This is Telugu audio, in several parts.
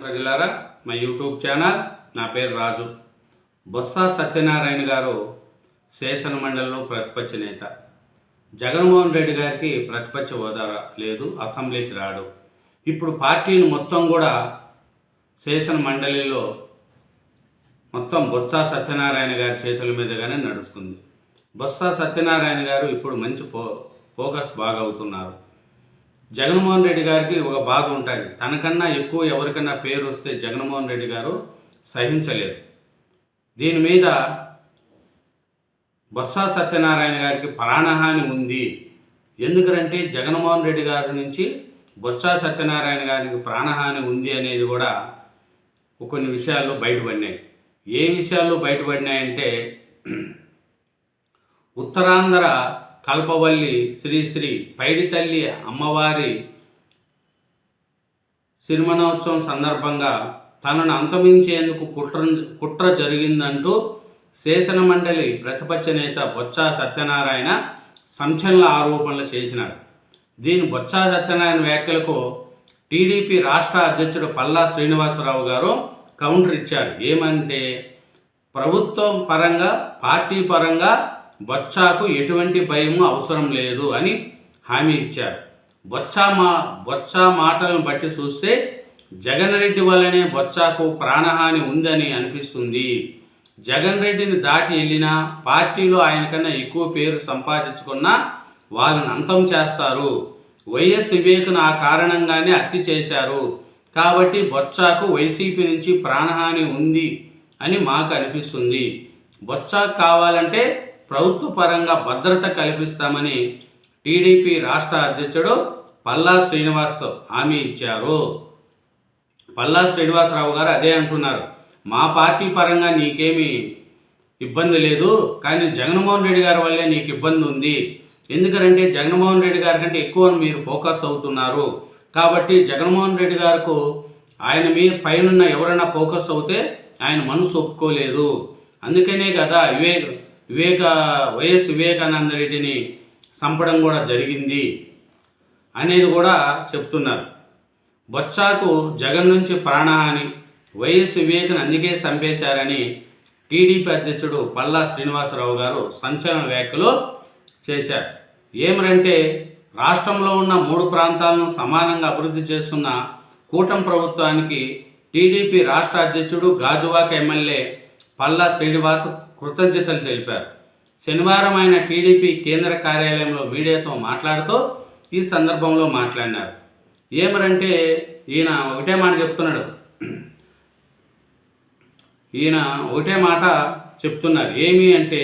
ప్రజలారా మా యూట్యూబ్ ఛానల్ నా పేరు రాజు. బొత్స సత్యనారాయణ గారు శాసన మండలిలో ప్రతిపక్ష నేత. జగన్మోహన్ రెడ్డి గారికి ప్రతిపక్ష హోదా లేదు అసెంబ్లీకి రాడు. ఇప్పుడు పార్టీని మొత్తం కూడా శేషన్ మండలిలో మొత్తం బొత్స సత్యనారాయణ గారి చేతుల మీదుగానే నడుస్తుంది. బొత్స సత్యనారాయణ గారు ఇప్పుడు మంచి ఫో ఫోకస్ బాగా అవుతున్నారు. జగన్మోహన్ రెడ్డి గారికి ఒక బాధ ఉంటుంది. తనకన్నా ఎక్కువ ఎవరికన్నా పేరు వస్తే జగన్మోహన్ రెడ్డి గారు సహించలేరు. దీని మీద బొత్స సత్యనారాయణ గారికి ప్రాణహాని ఉంది. ఎందుకంటే జగన్మోహన్ రెడ్డి గారి నుంచి బొత్స సత్యనారాయణ గారికి ప్రాణహాని ఉంది అనేది కూడా కొన్ని విషయాల్లో బయటపడినాయి. ఏ విషయాల్లో బయటపడినాయంటే ఉత్తరాంధ్ర కల్పవల్లి శ్రీ శ్రీ పైడితల్లి అమ్మవారి సినిమనోత్సవం సందర్భంగా తనను అంతమించేందుకు కుట్ర కుట్ర జరిగిందంటూ శేషన మండలి ప్రతిపక్ష నేత బొత్స సత్యనారాయణ సంచలన ఆరోపణలు చేసినాడు దీని బొత్స సత్యనారాయణ వ్యాఖ్యలకు టీడీపీ రాష్ట్ర అధ్యక్షుడు పల్లా శ్రీనివాసరావు గారు కౌంటర్ ఇచ్చారు. ఏమంటే ప్రభుత్వం పరంగా పార్టీ పరంగా బొచ్చాకు ఎటువంటి భయము అవసరం లేదు అని హామీ ఇచ్చారు. బొచ్చా మా బొచ్చా మాటలను బట్టి చూస్తే జగన్ రెడ్డి వల్లనే బొచ్చాకు ప్రాణహాని ఉందని అనిపిస్తుంది. జగన్ రెడ్డిని దాటి వెళ్ళినా పార్టీలో ఆయనకన్నా ఎక్కువ పేరు సంపాదించుకున్నా వాళ్ళని అంతం చేస్తారు. వైఎస్ వివేక్ను ఆ కారణంగానే హత్య చేశారు. కాబట్టి బొచ్చాకు వైసీపీ నుంచి ప్రాణహాని ఉంది అని మాకు అనిపిస్తుంది. బొచ్చాకు కావాలంటే ప్రభుత్వ పరంగా భద్రత కల్పిస్తామని టీడీపీ రాష్ట్ర అధ్యక్షుడు పల్లా శ్రీనివాస్ హామీ ఇచ్చారు. పల్లా శ్రీనివాసరావు గారు అదే అంటున్నారు. మా పార్టీ పరంగా నీకేమీ ఇబ్బంది లేదు కానీ జగన్మోహన్ రెడ్డి గారి వల్లే నీకు ఇబ్బంది ఉంది. ఎందుకంటే జగన్మోహన్ రెడ్డి గారి కంటే ఎక్కువ మీరు ఫోకస్ అవుతున్నారు. కాబట్టి జగన్మోహన్ రెడ్డి గారికి ఆయన మీ పైన ఎవరైనా ఫోకస్ అవుతే ఆయన మనసు ఒప్పుకోలేదు. అందుకనే కదా వివేక్ వివేక వైఎస్ వివేకానంద రెడ్డిని చంపడం కూడా జరిగింది అనేది కూడా చెప్తున్నారు. బొచ్చాకు జగన్ నుంచి ప్రాణహాని వైఎస్ వివేకను అందుకే చంపేశారని టీడీపీ అధ్యక్షుడు పల్లా శ్రీనివాసరావు గారు సంచలన వ్యాఖ్యలు చేశారు. ఏమరంటే రాష్ట్రంలో ఉన్న మూడు ప్రాంతాలను సమానంగా అభివృద్ధి చేస్తున్న కూటమి ప్రభుత్వానికి టీడీపీ రాష్ట్ర అధ్యక్షుడు గాజువాక ఎమ్మెల్యే పల్లా శ్రీనివాస్ కృతజ్ఞతలు తెలిపారు. శనివారం ఆయన టీడీపీ కేంద్ర కార్యాలయంలో మీడియాతో మాట్లాడుతూ ఈ సందర్భంలో మాట్లాడినారు. ఏమరంటే ఈయన ఒకటే మాట చెప్తున్నాడు. ఈయన ఒకటే మాట చెప్తున్నారు. ఏమి అంటే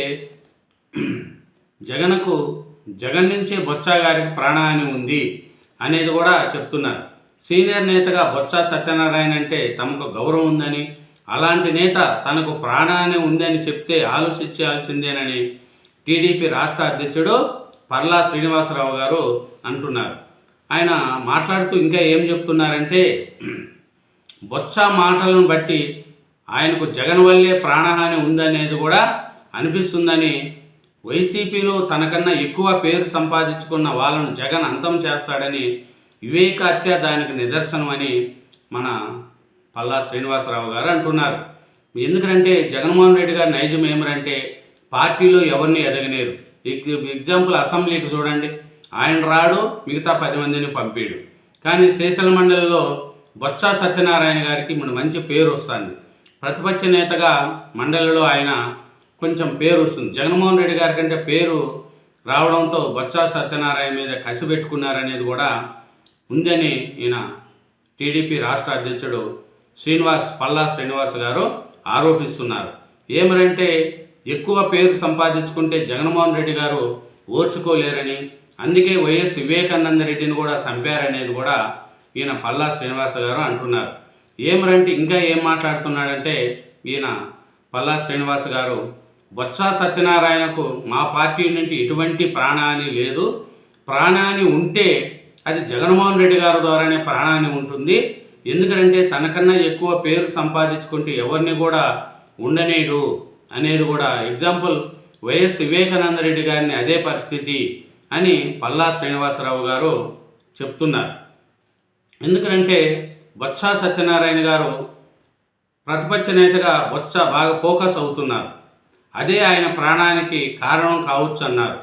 జగన్కు జగన్ నుంచే బొత్స గారికి ప్రాణహాని ఉంది అనేది కూడా చెప్తున్నారు. సీనియర్ నేతగా బొత్స సత్యనారాయణ అంటే తమకు గౌరవం ఉందని అలాంటి నేత తనకు ప్రాణహాని ఉందని చెప్తే ఆలోచించాల్సిందేనని టీడీపీ రాష్ట్ర అధ్యక్షుడు పర్లా శ్రీనివాసరావు గారు అంటున్నారు. ఆయన మాట్లాడుతూ ఇంకా ఏం చెప్తున్నారంటే బొత్స మాటలను బట్టి ఆయనకు జగన్ వల్లే ప్రాణహాని ఉందనేది కూడా అనిపిస్తుందని వైసీపీలో తనకన్నా ఎక్కువ పేరు సంపాదించుకున్న వాళ్ళను జగన్ అంతం చేస్తాడని వివేక హత్య దానికి నిదర్శనమని మన పల్లా శ్రీనివాసరావు గారు అంటున్నారు. ఎందుకంటే జగన్మోహన్ రెడ్డి గారి నైజం ఏమరంటే పార్టీలో ఎవరిని ఎదగనేరు ఎగ్జాంపుల్ అసెంబ్లీకి చూడండి. ఆయన రాడు మిగతా పది మందిని పంపాడు. కానీ శాసన మండలిలో బొత్స సత్యనారాయణ గారికి మన మంచి పేరు వస్తుంది. ప్రతిపక్ష నేతగా మండలిలో ఆయన కొంచెం పేరు వస్తుంది. జగన్మోహన్ రెడ్డి గారి కంటే పేరు రావడంతో బొత్స సత్యనారాయణ మీద కసి పెట్టుకున్నారనేది కూడా ఉందని ఈయన టీడీపీ రాష్ట్ర అధ్యక్షుడు శ్రీనివాస్ పల్లా శ్రీనివాస్ గారు ఆరోపిస్తున్నారు. ఏమనంటే ఎక్కువ పేరు సంపాదించుకుంటే జగన్మోహన్ రెడ్డి గారు ఓర్చుకోలేరని అందుకే వైఎస్ వివేకానంద రెడ్డిని కూడా చంపారనేది కూడా ఈయన పల్లా శ్రీనివాస గారు అంటున్నారు. ఏమరంటే ఇంకా ఏం మాట్లాడుతున్నాడంటే ఈయన పల్లా శ్రీనివాస్ గారు బొత్స సత్యనారాయణకు మా పార్టీ నుండి ఎటువంటి ప్రాణాన్ని లేదు. ప్రాణాన్ని ఉంటే అది జగన్మోహన్ రెడ్డి గారి ద్వారానే ప్రాణాన్ని ఉంటుంది. ఎందుకంటే తనకన్నా ఎక్కువ పేరు సంపాదించుకుంటే ఎవరిని కూడా ఉండనేడు అనేది కూడా ఎగ్జాంపుల్ వైఎస్ వివేకానంద రెడ్డి గారిని అదే పరిస్థితి అని పల్లా శ్రీనివాసరావు గారు చెప్తున్నారు. ఎందుకంటే బొత్స సత్యనారాయణ గారు ప్రతిపక్ష నేతగా బొత్స బాగా ఫోకస్ అవుతున్నారు. అదే ఆయన ప్రాణానికి కారణం కావచ్చు అన్నారు.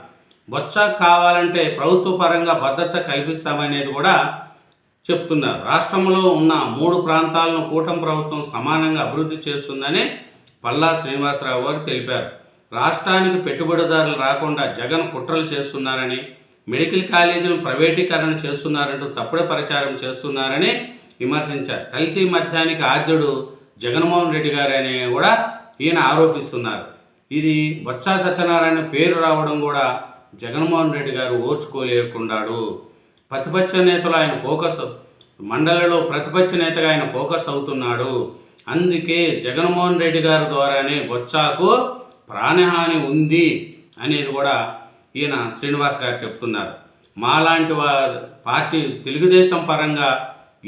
బొత్స కావాలంటే ప్రభుత్వ పరంగా భద్రత కల్పిస్తామనేది కూడా చెప్తున్నారు. రాష్ట్రంలో ఉన్న మూడు ప్రాంతాలను కూటమి ప్రభుత్వం సమానంగా అభివృద్ధి చేస్తుందని పల్లా శ్రీనివాసరావు గారు తెలిపారు. రాష్ట్రానికి పెట్టుబడిదారులు రాకుండా జగన్ కుట్రలు చేస్తున్నారని మెడికల్ కాలేజీలను ప్రైవేటీకరణ చేస్తున్నారంటూ తప్పుడు ప్రచారం చేస్తున్నారని విమర్శించారు. కల్తీ మధ్యానికి ఆద్యుడు జగన్మోహన్ రెడ్డి గారని కూడా ఈయన ఆరోపిస్తున్నారు. ఇది బొత్స సత్యనారాయణ పేరు రావడం కూడా జగన్మోహన్ రెడ్డి గారు ఓర్చుకోలేకుండాడు. ప్రతిపక్ష నేతలు ఆయన ఫోకస్ మండలిలో ప్రతిపక్ష నేతగా ఆయన ఫోకస్ అవుతున్నాడు. అందుకే జగన్మోహన్ రెడ్డి గారి ద్వారానే బొత్సాకు ప్రాణహాని ఉంది అనేది కూడా ఈయన శ్రీనివాస్ గారు చెప్తున్నారు. మాలాంటి వా పార్టీ తెలుగుదేశం పరంగా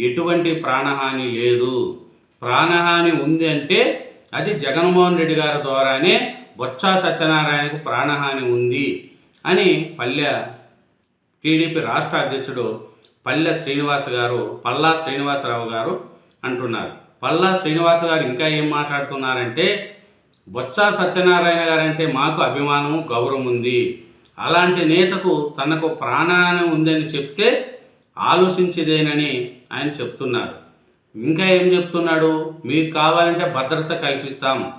ఎటువంటి ప్రాణహాని లేదు. ప్రాణహాని ఉంది అంటే అది జగన్మోహన్ రెడ్డి గారి ద్వారానే బొత్స సత్యనారాయణకు ప్రాణహాని ఉంది అని పల్లె టీడీపీ రాష్ట్ర అధ్యక్షుడు పల్లె శ్రీనివాస్ గారు పల్లా శ్రీనివాసరావు గారు అంటున్నారు. పల్లా శ్రీనివాస్ గారు ఇంకా ఏం మాట్లాడుతున్నారంటే బొత్స సత్యనారాయణ గారంటే మాకు అభిమానం గౌరవం ఉంది. అలాంటి నేతకు తనకు ప్రాణాన్ని ఉందని చెప్తే ఆలోచించేదేనని ఆయన చెప్తున్నారు. ఇంకా ఏం చెప్తున్నాడు? మీకు కావాలంటే భద్రత కల్పిస్తాం.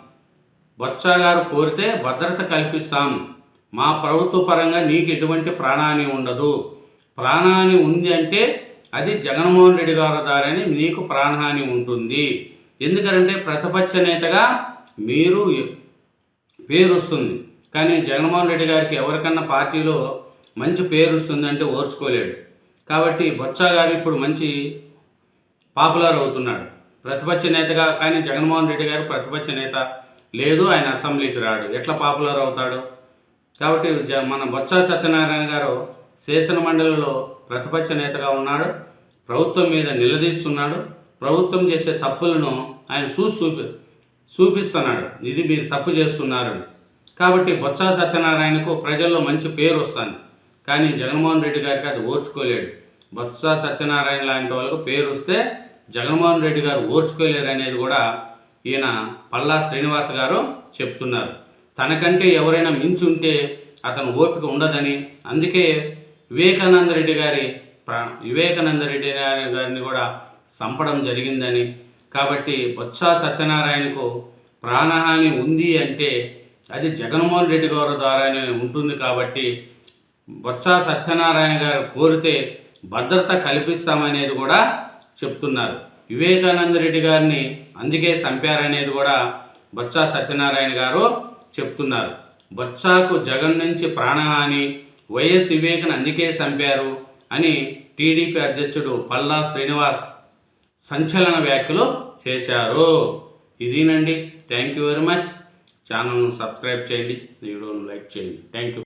బొత్స గారు కోరితే భద్రత కల్పిస్తాం. మా ప్రభుత్వ పరంగా నీకు ఎటువంటి ప్రాణహాని ఉండదు. ప్రాణహాని ఉంది అంటే అది జగన్మోహన్ రెడ్డి గారి దారని నీకు ప్రాణహాని ఉంటుంది. ఎందుకంటే ప్రతిపక్ష నేతగా మీరు పేరు వస్తుంది కానీ జగన్మోహన్ రెడ్డి గారికి ఎవరికన్నా పార్టీలో మంచి పేరు వస్తుందంటే ఓర్చుకోలేడు. కాబట్టి బొత్స గారు ఇప్పుడు మంచి పాపులర్ అవుతున్నాడు. ప్రతిపక్ష నేతగా కానీ జగన్మోహన్ రెడ్డి గారు ప్రతిపక్ష నేత లేదు. ఆయన అసెంబ్లీకి రాడు. ఎట్లా పాపులర్ అవుతాడు? కాబట్టి జ- మన బొత్స సత్యనారాయణ గారు శాసన మండలిలో ప్రతిపక్ష నేతగా ఉన్నాడు. ప్రభుత్వం మీద నిలదీస్తున్నాడు. ప్రభుత్వం చేసే తప్పులను ఆయన చూసి చూపి చూపిస్తున్నాడు ఇది మీరు తప్పు చేస్తున్నారు. కాబట్టి బొత్స సత్యనారాయణకు ప్రజల్లో మంచి పేరు వస్తుంది. కానీ జగన్మోహన్ రెడ్డి గారికి అది ఓర్చుకోలేడు. బొత్స సత్యనారాయణ లాంటి వాళ్ళకు పేరు వస్తే జగన్మోహన్ రెడ్డి గారు ఓర్చుకోలేరు అనేది కూడా ఈయన పల్లా శ్రీనివాస్ గారు చెప్తున్నారు. తనకంటే ఎవరైనా మించి ఉంటే అతను ఓపిక ఉండదని. అందుకే వివేకానంద రెడ్డి గారి వివేకానంద రెడ్డి గారి గారిని కూడా చంపడం జరిగిందని. కాబట్టి బొత్స సత్యనారాయణకు ప్రాణహాని ఉంది అంటే అది జగన్మోహన్ రెడ్డి గారి ద్వారానే ఉంటుంది కాబట్టి బొత్స సత్యనారాయణ గారు కోరితే భద్రత కల్పిస్తామనేది కూడా చెప్తున్నారు. వివేకానంద రెడ్డి గారిని అందుకే చంపారనేది కూడా బొత్స సత్యనారాయణ గారు చెప్తున్నారు. బొత్సాకు జగన్ నుంచి ప్రాణహాని వైఎస్ వివేకన్ అందుకే చంపారు అని టీడీపీ అధ్యక్షుడు పల్లా శ్రీనివాస్ సంచలన వ్యాఖ్యలు చేశారు. ఇదేనండి. Thank you very much. ఛానల్ను సబ్స్క్రైబ్ చేయండి. వీడియోను లైక్ చేయండి. Thank you.